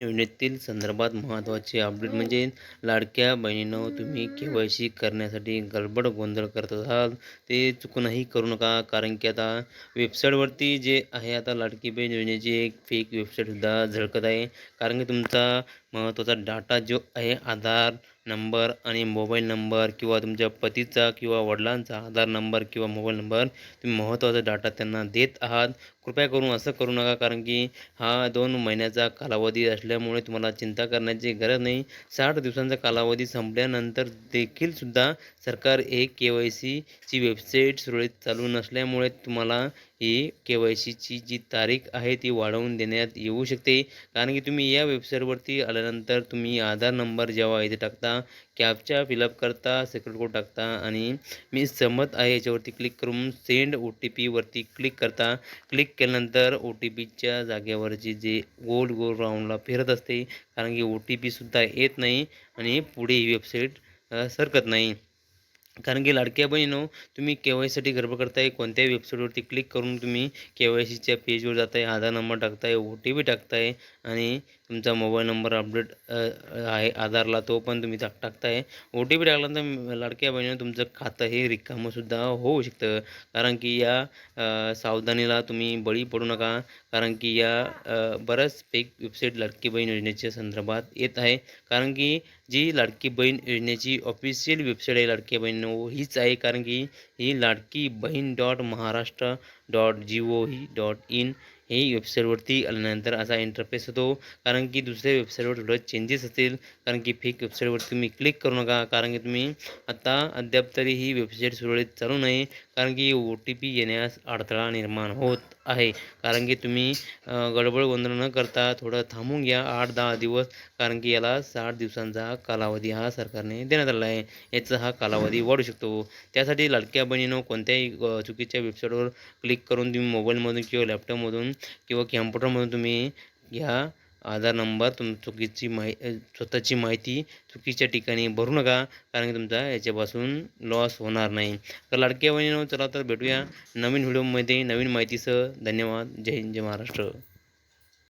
योजनेतील संदर्भात महत्त्वाचे अपडेट म्हणजे लाडक्या बहिणीनं तुम्ही के वाय सी करण्यासाठी गडबड गोंधळ करत असाल ते चुकूनही करू नका. कारण की आता वेबसाईटवरती जे आहे आता लाडकी बहीण योजनेची एक फेक वेबसाईटसुद्धा झळकत आहे. कारण की तुमचा महत्त्वाचा डाटा जो आहे आधार नंबर आणि मोबाईल नंबर किंवा तुमच्या पतीचा किंवा वडिलांचा आधार नंबर किंवा मोबाईल नंबर तुम्ही महत्त्वाचा डाटा त्यांना देत आहात. कृपया करून असं करू नका कारण की हा दोन महिन्याचा कालावधी असल्यामुळे तुम्हाला चिंता करण्याची गरज नाही. साठ दिवसांचा कालावधी संपल्यानंतर देखील सुद्धा सरकार एक के वाय सीची वेबसाईट सुरळीत चालू नसल्यामुळे तुम्हाला ही के वाय सीची जी तारीख आहे ती वाढवून देण्यात येऊ शकते. कारण की तुम्ही या वेबसाईटवरती आल्यानंतर तुम्ही आधार नंबर जेव्हा इथे टाकता कॅपच्या फिलअप करता सेक्रेट कोड टाकता आणि मी सहमत आहे याच्यावरती क्लिक करून सेंड ओ टी पीवरती क्लिक करता. क्लिक केल्यानंतर ओ टी पीच्या जागेवरची जे गोल गोल राऊंडला फिरत असते. कारण की ओ टी पीसुद्धा येत नाही आणि पुढे ही वेबसाईट सरकत नाही. कारण की लाडक्या बहिणीनो तुम्ही के वाय सीसाठी गडबड करताय कोणत्याही वेबसाईटवरती क्लिक करून तुम्ही के वाय सीच्या पेजवर जाताय आधार नंबर टाकताय ओ टी पी टाकताय आणि तुमचा मोबाईल नंबर अपडेट आहे आधारला तो पण तुम्ही टाक टाकताय. ओ टी पी टाकल्यानंतर लाडक्या बहिणीनं तुमचं खातं हे रिकामंसुद्धा होऊ शकतं. कारण की या सावधानीला तुम्ही बळी पडू नका. कारण की या बऱ्याच फेक वेबसाईट लाडकी बहीण योजनेच्या संदर्भात येत आहे. कारण की जी लाडकी बहीण योजनेची ऑफिशियल वेबसाईट आहे लाडकी बहीण हीच आहे. कारण की ही Ladki Bahin dot Maharashtra dot G O V dot in ही वेबसाईटवरती आल्यानंतर असा इंटरफेस होतो. कारण की दुसऱ्या वेबसाईटवर थोडं चेंजेस असतील. कारण की फेक वेबसाईटवर तुम्ही क्लिक करू नका. कारण की तुम्ही आता अद्याप तरी ही वेबसाईट सुरळीत चालू नाही. कारण की ओ टी पी येण्यास अडथळा निर्माण होत आहे. कारण की तुम्ही गडबड गोंधळ न करता थोडं थांबून घ्या आठ दहा दिवस. कारण की याला साठ दिवसांचा कालावधी हा सरकारने देण्यात आला आहे. याचा हा कालावधी वाढू शकतो. त्यासाठी लाडक्या बहिणीनं कोणत्याही चुकीच्या वेबसाईटवर क्लिक करून तुम्ही मोबाईलमधून किंवा लॅपटॉपमधून किंवा कॅम्प्युटरमधून तुम्ही ह्या आधार नंबर तुम चुकीची माहि स्वतःची माहिती चुकीच्या ठिकाणी भरू नका कारण की तुमचा याच्यापासून लॉस होणार नाही. तर लाडक्या बहिणीनं चला तर भेटूया नवीन व्हिडिओमध्ये नवीन माहितीसह. धन्यवाद. जय हिंद जय महाराष्ट्र.